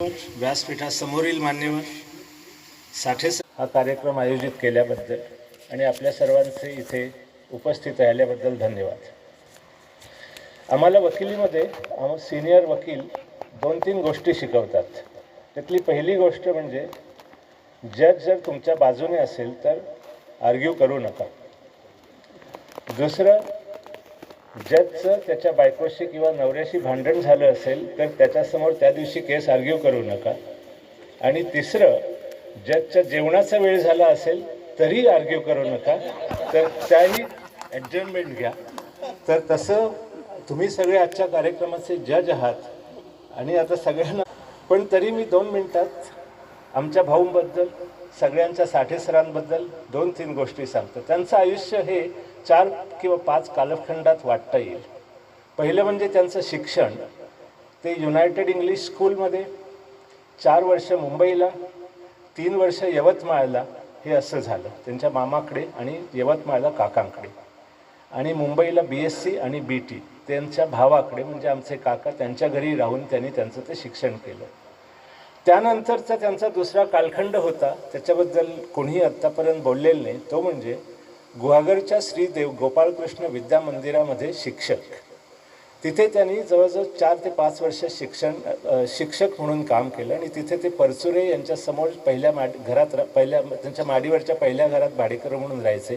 व्यासपीठासमोरील मान्यवर. साठे हा कार्यक्रम आयोजित केल्याबद्दल आणि आपल्या सर्वांचे इथे उपस्थित राहिल्याबद्दल धन्यवाद. आम्हाला वकिलीमध्ये आम सिनियर वकील दोन तीन गोष्टी शिकवतात. त्यातली पहिली गोष्ट म्हणजे जज जर तुमच्या बाजूने असेल तर आर्ग्यू करू नका. दुसरं जजचं त्याच्या बायकोशी किंवा नवऱ्याशी भांडण झालं असेल तर त्याच्यासमोर त्या दिवशी केस आर्ग्यू करू नका. आणि तिसरं जजच्या जेवणाचा वेळ झाला असेल तरी आर्ग्यू करू नका. तर त्याही ॲडजमेंट घ्या. तर तसं तुम्ही सगळे आजच्या कार्यक्रमाचे जज आहात. आणि आता सगळ्यांना पण तरी मी दोन मिनटात आमच्या भाऊंबद्दल सगळ्यांच्या साठे सरांबद्दल दोन तीन गोष्टी सांगतो. त्यांचं आयुष्य हे चार किंवा पाच कालखंडात वाटता येईल. पहिलं म्हणजे त्यांचं शिक्षण. ते युनायटेड इंग्लिश स्कूलमध्ये चार वर्ष मुंबईला तीन वर्ष यवतमाळला हे असं झालं. त्यांच्या मामाकडे आणि यवतमाळला काकांकडे. आणि मुंबईला बी एस सी आणि बी टी त्यांच्या भावाकडे म्हणजे आमचे काका त्यांच्या घरी राहून त्यांनी त्यांचं ते शिक्षण केलं. त्यानंतरचा त्यांचा दुसरा कालखंड होता त्याच्याबद्दल कोणीही आत्तापर्यंत बोललेलं नाही. तो म्हणजे गुहागरच्या श्रीदेव गोपाळकृष्ण विद्या मंदिरामध्ये शिक्षक. तिथे त्यांनी जवळजवळ चार ते पाच वर्ष शिक्षण शिक्षक म्हणून काम केलं आणि तिथे ते परचुरे यांच्यासमोर पहिल्या माड घरात रा- पहिल्या त्यांच्या माडीवरच्या पहिल्या घरात भाडेकर म्हणून राहायचे.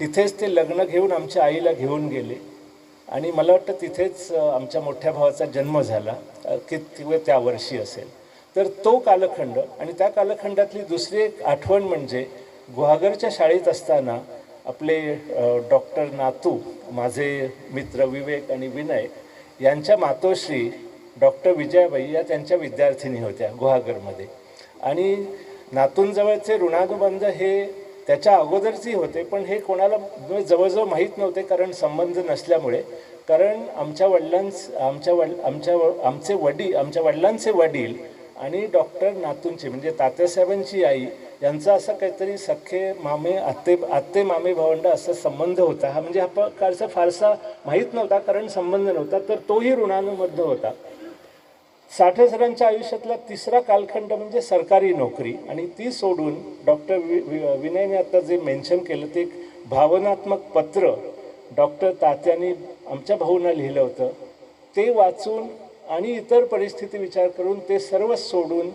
तिथेच ते लग्न घेऊन आमच्या आईला घेऊन गेले आणि मला वाटतं तिथेच आमच्या मोठ्या भावाचा जन्म झाला अ, की त्या वर्षी असेल. तर तो कालखंड आणि त्या कालखंडातली दुसरी एक आठवण म्हणजे गुहागरच्या शाळेत असताना आपले डॉक्टर नातू माझे मित्र विवेक आणि विनय यांच्या मातोश्री डॉक्टर विजयाबाई या त्यांच्या विद्यार्थिनी होत्या गुहागरमध्ये. आणि नातूंजवळचे ऋणानुबंध हे त्याच्या अगोदरची होते पण हे कोणाला म्हणजे जवळजवळ माहीत नव्हते कारण संबंध नसल्यामुळे. कारण आमच्या वडिलांच आमच्या वड आमच्या व- आमचे वडील आमच्या वडिलांचे वडील आणि डॉक्टर नातूंची म्हणजे तात्यासाहेबांची आई यांचा असं काहीतरी सख्खे मामे आत्ते आत्ते मामे भावंड असा संबंध होता. हा म्हणजे हा प्रकारचा फारसा माहीत नव्हता कारण संबंध नव्हता तर तोही ऋणानुबद्ध होता. साठे सरांच्या आयुष्यातला तिसरा कालखंड म्हणजे सरकारी नोकरी. आणि ती सोडून डॉक्टर वि वि- विनयने आता जे मेन्शन केलं ते एक भावनात्मक पत्र डॉक्टर तात्यांनी आमच्या भाऊंना लिहिलं होतं. ते वाचून आणि इतर परिस्थिती विचार करून ते सर्व सोडून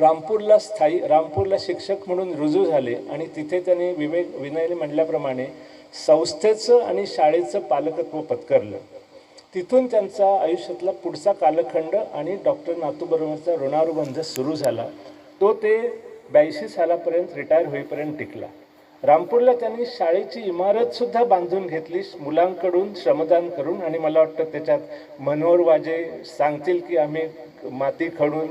रामपूरला स्थायी रामपूरला शिक्षक म्हणून रुजू झाले आणि तिथे त्यांनी विवेक विनयने म्हटल्याप्रमाणे संस्थेचं आणि शाळेचं पालकत्व पत्करलं. तिथून त्यांचा आयुष्यातला पुढचा कालखंड आणि डॉक्टर नातूबरोबरचा ऋणानुबंध सुरू झाला. तो ते ब्याऐंशी सालापर्यंत रिटायर होईपर्यंत टिकला. रामपूरला त्यांनी शाळेची इमारतसुद्धा बांधून घेतली मुलांकडून श्रमदान करून. आणि मला वाटतं त्याच्यात मनोहर वाजे सांगतील की आम्ही माती खडून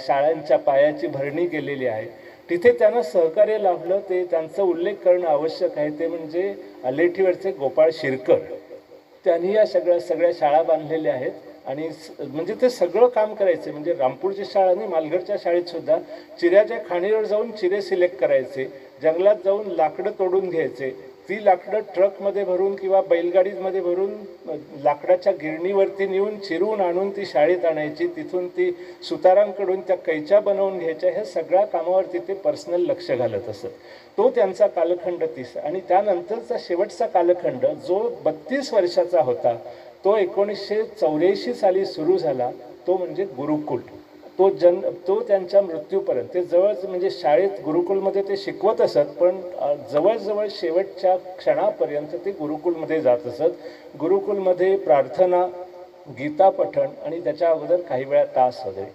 शाळांच्या पायाची भरणी केलेली आहे. तिथे त्यांना सहकार्य लाभलं. ते त्यांचा उल्लेख करणं आवश्यक आहे. ते म्हणजे अलेठीवरचे गोपाळ शिरकर. त्यांनी या सगळ्या सगळ्या शाळा बांधलेल्या आहेत. आणि म्हणजे ते सगळं काम करायचे. म्हणजे रामपूरची शाळा आणि मालघरच्या शाळेत सुद्धा चिऱ्याच्या खाणीवर जाऊन चिरे सिलेक्ट करायचे. जंगलात जाऊन लाकडं तोडून घ्यायचे. ती लाकडं ट्रकमध्ये भरून किंवा बैलगाडीमध्ये भरून लाकडाच्या गिरणीवरती नेऊन चिरून आणून ती शाळेत आणायची. तिथून ती सुतारांकडून त्या कैच्या बनवून घ्यायच्या. ह्या सगळ्या कामावरती ते पर्सनल लक्ष घालत असत. तो त्यांचा कालखंड तीस. आणि त्यानंतरचा शेवटचा कालखंड जो बत्तीस वर्षाचा होता तो एकोणीसशे चौऱ्याऐंशी साली सुरू झाला तो म्हणजे गुरुकुल. तो जन तो त्यांच्या मृत्यूपर्यंत ते जवळच म्हणजे शाळेत गुरुकुलमध्ये ते शिकवत असत पण जवळजवळ शेवटच्या क्षणापर्यंत ते गुरुकुलमध्ये जात असत. गुरुकुलमध्ये प्रार्थना गीता पठण आणि त्याच्या अगोदर काही वेळा तास वगैरे.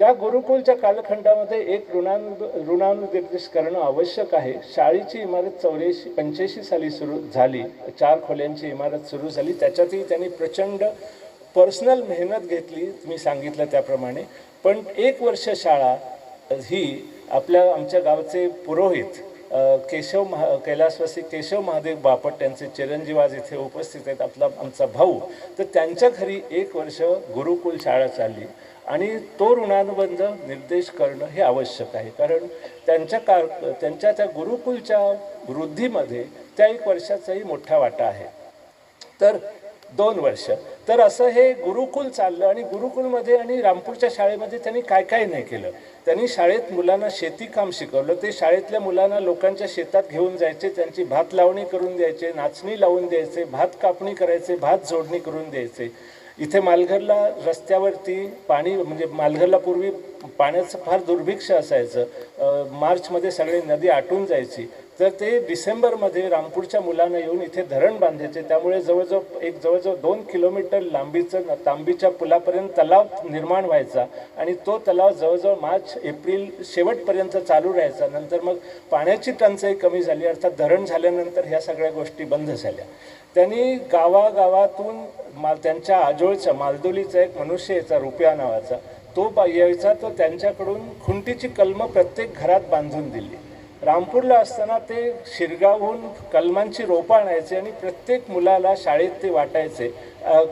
त्या गुरुकुलच्या कालखंडामध्ये एक ऋणानु ऋणानुनिर्देश करणं आवश्यक आहे. शाळेची इमारत चौऱ्याऐंशी पंच्याऐंशी साली सुरू झाली. चार खोल्यांची इमारत सुरू झाली. त्याच्यातही त्यांनी प्रचंड पर्सनल मेहनत घेतली मी सांगितलं त्याप्रमाणे. पण एक वर्ष शाळा ही आपल्या आमच्या गावचे पुरोहित केशव महा कैलासवासी केशव महादेव बापट त्यांचे चिरंजीव आज इथे उपस्थित आहेत. आपला आमचा भाऊ. तर त्यांच्या घरी एक वर्ष गुरुकुल शाळा चालली. आणि तो ऋणानुबंध निर्देश करणं हे आवश्यक आहे. कारण त्यांच्या का त्यांच्या त्या गुरुकुलच्या वृद्धीमध्ये त्या एक वर्षाचाही मोठा वाटा आहे. तर दोन वर्ष. तर असं हे गुरुकुल चाललं आणि गुरुकुलमध्ये आणि रामपूरच्या शाळेमध्ये त्यांनी काय काय नाही केलं. त्यांनी शाळेत मुलांना शेतीकाम शिकवलं. ते शाळेतल्या मुलांना लोकांच्या शेतात घेऊन जायचे त्यांची भात लावणी करून द्यायचे नाचणी लावून द्यायचे भात कापणी करायचे भात जोडणी करून द्यायचे. इथे मालघरला रस्त्यावरती पाणी म्हणजे मालघरला पूर्वी पाण्याचं फार दुर्भिक्ष असायचं. मार्चमध्ये सगळी नदी आटून जायची. तर ते डिसेंबरमध्ये रामपूरच्या मुलांना येऊन इथे धरण बांधायचे. त्यामुळे जवळजवळ एक जवळजवळ दोन किलोमीटर लांबीचं तांबीच्या पुलापर्यंत तलाव निर्माण व्हायचा आणि तो तलाव जवळजवळ मार्च एप्रिल शेवटपर्यंत चालू राहायचा. नंतर मग पाण्याची टंचाई कमी झाली. अर्थात धरण झाल्यानंतर ह्या सगळ्या गोष्टी बंद झाल्या. त्यांनी गावागावातून मा त्यांच्या आजोळचा मालदोलीचा एक मनुष्य याचा रुपया नावाचा तो यायचा तो त्यांच्याकडून खुंटीची कलमं प्रत्येक घरात बांधून दिली. रामपूरला असताना ते शिरगावहून कलमांची रोपं आणायचे आणि प्रत्येक मुलाला शाळेत ते वाटायचे.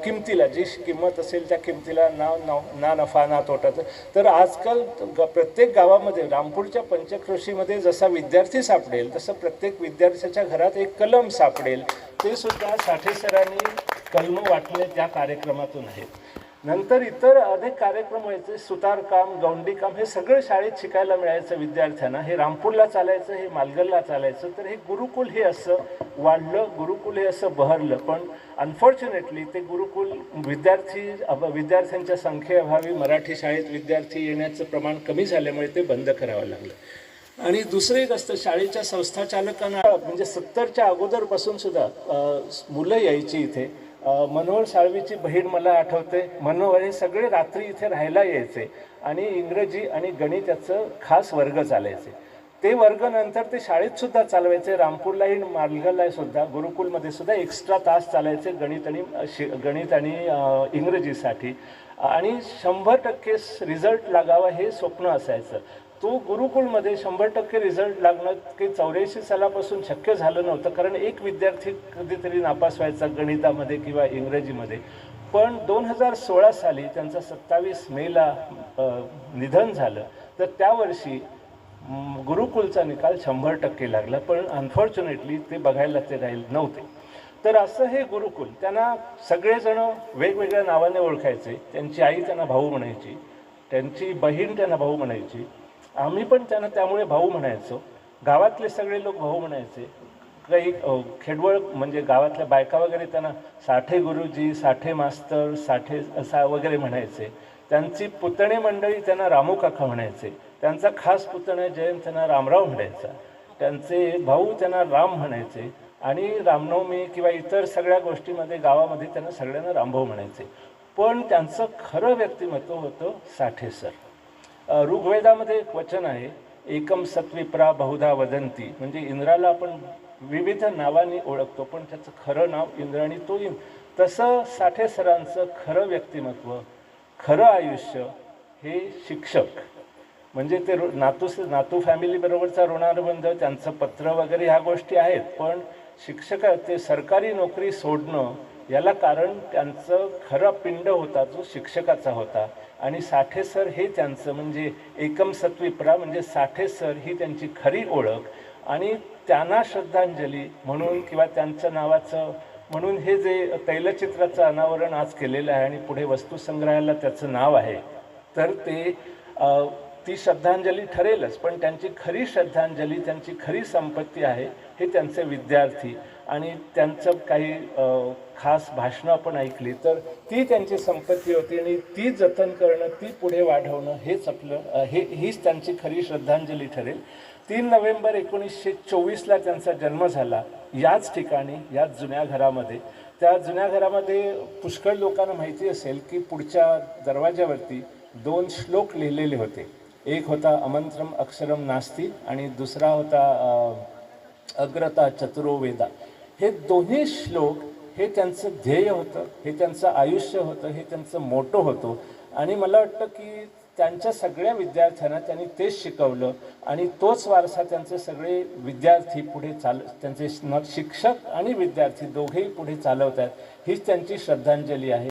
किमतीला जी किंमत असेल त्या किमतीला ना ना ना नफा ना तोटा तर आजकाल ग- प्रत्येक गावामध्ये रामपूरच्या पंचक्रोशीमध्ये जसा विद्यार्थी सापडेल तसं प्रत्येक विद्यार्थ्याच्या घरात एक कलम सापडेल. ते सुद्धा साठे सरांनी कलम वाटले त्या कार्यक्रमातून आहेत. नंतर इतर अनेक कार्यक्रम व्हायचे सुतारकाम गौंडीकाम हे सगळं शाळेत शिकायला मिळायचं विद्यार्थ्यांना. हे रामपूरला चालायचं हे मालगलला चालायचं तर हे गुरुकुल हे असं वाढलं गुरुकुल हे असं बहरलं. पण अनफॉर्च्युनेटली ते गुरुकुल विद्यार्थी विद्यार्थ्यांच्या संख्येअभावी मराठी शाळेत विद्यार्थी येण्याचं प्रमाण कमी झाल्यामुळे ते बंद करावं लागलं. आणि दुसरं एक असतं शाळेच्या संस्थाचालकांना म्हणजे सत्तरच्या अगोदरपासून सुद्धा मुलं यायची इथे. मनोहर साळवीची बहीण मला आठवते. मनोहर हे सगळे रात्री इथे राहायला यायचे आणि इंग्रजी आणि गणित याचं खास वर्ग चालायचे. ते वर्ग नंतर ते शाळेत सुद्धा चालवायचे. रामपूरलाही मालगरला सुद्धा गुरुकुलमध्ये सुद्धा एक्स्ट्रा तास चालायचे गणित आणि शि गणित आणि इंग्रजीसाठी. आणि शंभर टक्के रिझल्ट लागावा हे स्वप्न असायचं. तो गुरुकुलमध्ये शंभर टक्के रिझल्ट लागणं काही चौऱ्याऐंशी सालापासून शक्य झालं नव्हतं कारण एक विद्यार्थी कधीतरी नापास व्हायचा गणितामध्ये किंवा इंग्रजीमध्ये. पण दोन हजार सोळा साली त्यांचं सत्तावीस मेला निधन झालं. तर त्यावर्षी गुरुकुलचा निकाल शंभर टक्के लागला पण अनफॉर्च्युनेटली ते बघायला ते राहील नव्हते. तर असं हे गुरुकुल त्यांना सगळेजण वेगवेगळ्या नावाने ओळखायचे. त्यांची आई त्यांना भाऊ म्हणायची त्यांची बहीण त्यांना भाऊ म्हणायची आम्ही पण त्यांना त्यामुळे भाऊ म्हणायचो. गावातले सगळे लोक भाऊ म्हणायचे. काही खेडवळ म्हणजे गावातल्या बायका वगैरे त्यांना साठे गुरुजी साठे मास्तर साठे असा वगैरे म्हणायचे. त्यांची पुतणे मंडळी त्यांना रामू काका म्हणायचे. त्यांचा खास पुतण्या जयंत त्यांना रामराव म्हणायचा. त्यांचे भाऊ त्यांना राम म्हणायचे. आणि रामनवमी किंवा इतर सगळ्या गोष्टीमध्ये गावामध्ये त्यांना सगळ्यांना रामभाऊ म्हणायचे. पण त्यांचं खरं व्यक्तिमत्व होतं साठे सर. ऋग्वेदामध्ये एक वचन आहे एकम सत्विप्रा बहुधा वदंती म्हणजे इंद्राला आपण विविध नावाने ओळखतो पण त्याचं खरं नाव इंद्र आणि तो इंद्र तसं साठे सरांचं खरं व्यक्तिमत्व खरं आयुष्य हे शिक्षक. म्हणजे ते ऋ- नातू नातू फॅमिलीबरोबरचा ऋणानुबंध त्यांचं पत्र वगैरे ह्या गोष्टी आहेत पण शिक्षक ते सरकारी नोकरी सोडणं याला कारण त्यांचं खरा पिंड होता जो शिक्षकाचा होता. आणि साठे सर हे त्यांचं म्हणजे एकम सत्विप्रा म्हणजे साठे सर ही त्यांची खरी ओळख. आणि त्यांना श्रद्धांजली म्हणून किंवा त्यांचं नावाचं म्हणून हे जे तैलचित्राचं अनावरण आज केलेलं आहे आणि पुढे वस्तुसंग्रहालयाला त्याचं नाव आहे तर ते ती श्रद्धांजली ठरेलच पण त्यांची खरी श्रद्धांजली त्यांची खरी संपत्ती आहे हे त्यांचे विद्यार्थी. आणि त्यांचं काही खास भाषणं आपण ऐकली तर ती त्यांची संपत्ती होती आणि ती जतन करणं ती पुढे वाढवणं हेच आपलं हे हीच त्यांची खरी श्रद्धांजली ठरेल. तीन नोव्हेंबर एकोणीसशे चोवीसला त्यांचा जन्म झाला याच ठिकाणी याच जुन्या घरामध्ये. त्या जुन्या घरामध्ये पुष्कळ लोकांना माहिती असेल की पुढच्या दरवाज्यावरती दोन श्लोक लिहिलेले होते. एक होता अमंत्रम अक्षरम नास्ती आणि दुसरा होता अग्रता चतुरो वेदा. हे दोन्ही श्लोक हे त्यांचं ध्येय होतं हे त्यांचं आयुष्य होतं हे त्यांचं मोठं होतं. आणि मला वाटतं की त्यांच्या सगळ्या विद्यार्थ्यांना त्यांनी तेच शिकवलं आणि तोच वारसा त्यांचे सगळे विद्यार्थी पुढे चाल त्यांचे न- शिक्षक आणि विद्यार्थी दोघेही पुढे चालवत आहेत हीच त्यांची श्रद्धांजली आहे.